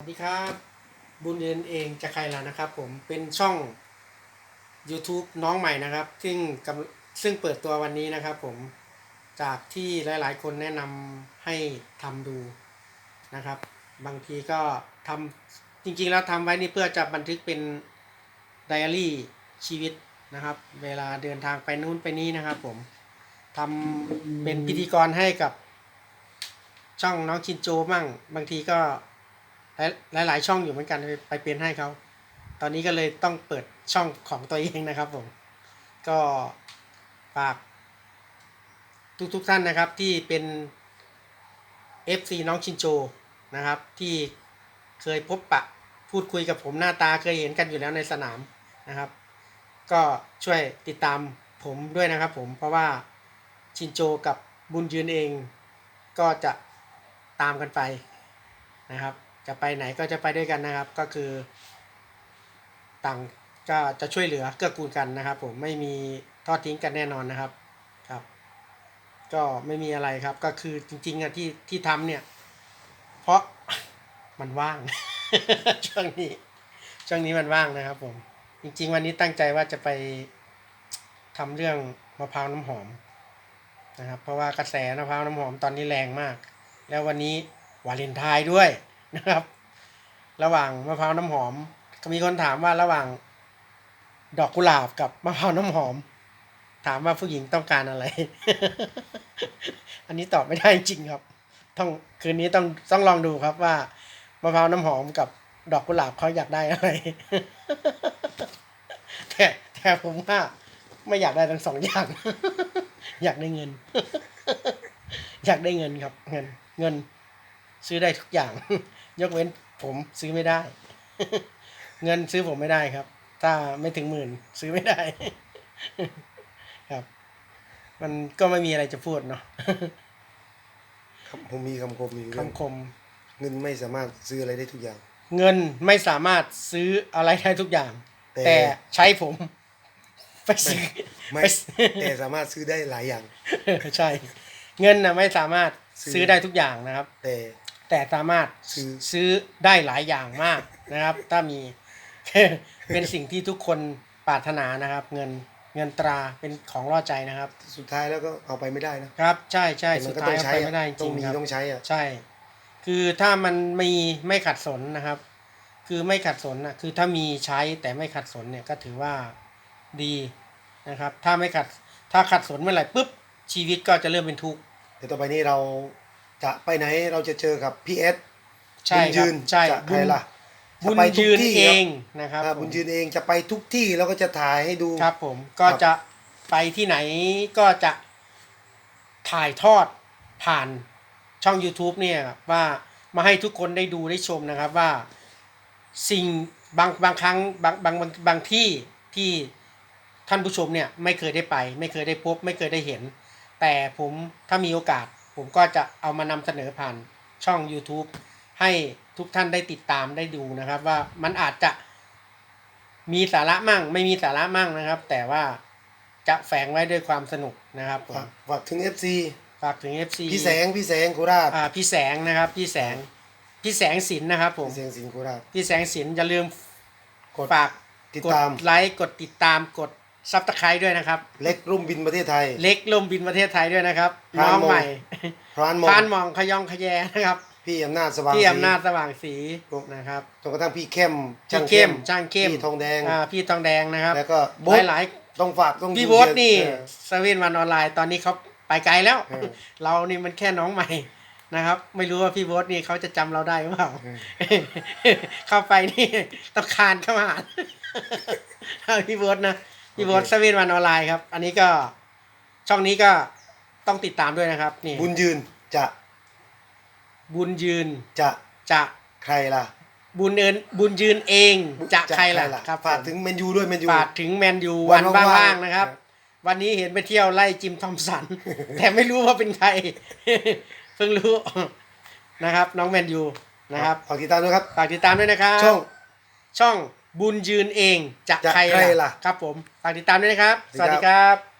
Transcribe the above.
สวัสดีครับ บุญเรียนเองจะใครล่ะนะครับ ผมเป็นช่อง YouTube น้องใหม่นะครับ ซึ่งกำซึ่งเปิดตัววันนี้นะครับ ผมจากที่หลาย ๆ คนแนะนำให้ทำดูนะครับ บางทีก็ทำจริง ๆ แล้วทำไว้นี่เพื่อจะบันทึกเป็นไดอารี่ชีวิตนะครับ เวลาเดินทางไปนู้นไปนี้นะครับ ผมทำเป็นพิธีกรให้กับช่องน้องชินโจมั่งบางทีก็ หลายหลายๆช่องอยู่เหมือนกันไปไปเป็นให้เขา ตอนนี้ก็เลยต้องเปิดช่องของตัวเองนะครับผม ก็ฝากทุกทุกๆท่านนะครับที่เป็น FC น้องชินโจนะครับที่เคยพบปะพูดคุยกับผมหน้าตาเคยเห็นกันอยู่แล้วในสนามนะครับ ก็ช่วยติดตามผมด้วยนะครับผมเพราะว่าชินโจกับบุญยืนเองก็จะตามกันไปนะครับ จะไปไหนก็จะไปด้วยกันนะครับ ก็คือ ต่างก็จะช่วยเหลือเกื้อกูลกันนะครับ ผมไม่มีทอดทิ้งกันแน่นอนนะครับครับ ก็ไม่มีอะไรครับ ก็คือจริงๆอะที่ที่ทำเนี่ย เพราะมันว่าง ช่วงนี้ช่วงนี้มันว่างนะครับ ผม จริง ๆ วันนี้ตั้งใจว่าจะไปทำเรื่องมะพร้าวน้ำหอมนะครับ เพราะว่ากระแสมะพร้าวน้ำหอมตอนนี้แรงมาก แล้ววันนี้วาเลนไทน์ด้วย นะครับ ระหว่างมะพร้าวน้ำหอม ก็มีคนถามว่าระหว่างดอกกุหลาบกับมะพร้าวน้ำหอม ถามว่าผู้หญิงต้องการอะไร อันนี้ตอบไม่ได้จริงครับ ต้องคืนนี้ต้องต้องลองดูครับว่ามะพร้าวน้ำหอมกับดอกกุหลาบเขาอยากได้อะไร แต่แต่ผมว่าไม่อยากได้ทั้งสองอย่าง อยากได้เงิน อยากได้เงินครับ เงินเงิน ซื้อได้ทุกอย่าง ยกเว้นผมซื้อไม่ได้ เงินซื้อผมไม่ได้ครับ ถ้าไม่ถึงหมื่นซื้อไม่ได้ครับ มันก็ไม่มีอะไรจะพูดเนาะครับผมมีคำคมมีเรื่องคำคม เงินไม่สามารถซื้ออะไรได้ทุกอย่าง เงินไม่สามารถซื้ออะไรได้ทุกอย่าง แต่แต่ใช้ผมไปซื้อไม่ไปแต่สามารถซื้อได้หลายอย่าง ใช่ เงินนะไม่สามารถซื้อซื้อได้ทุกอย่างนะครับ แต่ แต่สามารถซื้อซื้อได้หลายอย่างมากนะครับ ถ้ามีเป็นสิ่งที่ทุกคนปรารถนานะครับ เงินเงินตราเป็นของล่อใจนะครับ สุดท้ายแล้วก็เอาไปไม่ได้นะครับ ใช่ใช่แต่มัสุดก็ท้ายต้องเอาใช้ไปอะไม่ได้จต้อริงงมีครับต้องใช้อะใช่ คือถ้ามันมีไม่ขัดสนนะครับ คือไม่ขัดสนนะคือถ้ามีใช้แต่ไม่ขัดสนเนี่ยก็ถือว่าดีนะครับ ถ้าไม่ขัดถ้าขัดสนเมื่อไหร่ปุ๊บชีวิตก็จะเริ่มเป็นทุกข์เดี๋ยวต่อไปนี้เรา จะไปไหนเราจะเจอกับพี่เอสใช่บุญครัยืบนใช่จะใครล่ะบุญจะไปทุกยืนที่เอครับงนะครับอ่าผมบุญยืนเองจะไปทุกที่แล้วก็จะถ่ายให้ดู ครับผมก็ครับ จะไปที่ไหนก็จะถ่ายทอดผ่านช่อง YouTube เนี่ยว่ามาให้ทุกคนได้ดูได้ชมนะครับว่าสิ่งบางบางครั้งบางบางบางบางที่ที่ท่านผู้ชมเนี่ยไม่เคยได้ไป ไม่เคยได้พบ ไม่เคยได้เห็น แต่ผมถ้ามีโอกาส ผมก็จะเอามานำเสนอผ่านช่อง YouTube ให้ทุกท่านได้ติดตามได้ดูนะครับว่ามันอาจจะมีสาระมั่ง ไม่มีสาระมั่งนะครับ แต่ว่าจะแฝงไว้ด้วยความสนุกนะครับผมฝากฝากถึง FC ฝากถึง FC พี่แสงพี่แสงโคราชอ่าพี่แสงนะครับพี่แสงพี่แสงสินนะครับผมพี่แสงสิงห์โคราชพี่แสงสินอย่าลืมกดฝากติดกดตามไลค์กดติดตามกด ซับสไครต์ด้วยนะครับ เล็กรุ่มบินประเทศไทย เล็กลมบินประเทศไทยด้วยนะครับพรานน้องมงใหม่พรานมงพานมองขยองขยแยนะครับ พี่อำนาจสว่างพี่ศรีอำนาจสว่างสีนะครับจนกระทั่งพี่เข้มพี่เข้มช่างเข้มพี่ทองแดง อ่าพี่ทองแดงนะครับแล้วก็หโบ๊ทลายต้องฝากต้องๆพี่ดูโบ๊ทนี่เออสวินวันออนไลน์ตอนนี้เขาไปไกลแล้ว เออเรานี่มันแค่น้องใหม่นะครับ ไม่รู้ว่าพี่โบ๊ทนี่เขาจะจำเราได้หรือเปล่าเข้าไปนี่ต้องคานเข้ามาหาเอาพี่โบ๊ทนะ พี่โบ๊ทสวินวันออนไลน์ครับ อันนี้ก็ช่องนี้ก็ต้องติดตามด้วยนะครับ นี่บุญยืนจะบุญยืนจะจะใครล่ะ บุญเอินบุญยืนเองจะใครล่ะครับฝากถึงเมนยูด้วยเมนยูฝากถึงแมนยูวัวันนว่างว่างๆๆนะครับครับ วันนี้เห็นไปเที่ยวไล่จิมทอมสัน แต่ไม่รู้ว่าเป็นใคร เพิ่งรู้นะครับ น้องแมนยูนะครับฝากติดตามด้วยครับฝากติดตามด้วยนะครับช่องช่อง บุญยืนเองจะจะใครใครล่ะครับผมฝากติดตามด้วยนะครับสสวัวัสสดีดีคครัรับบ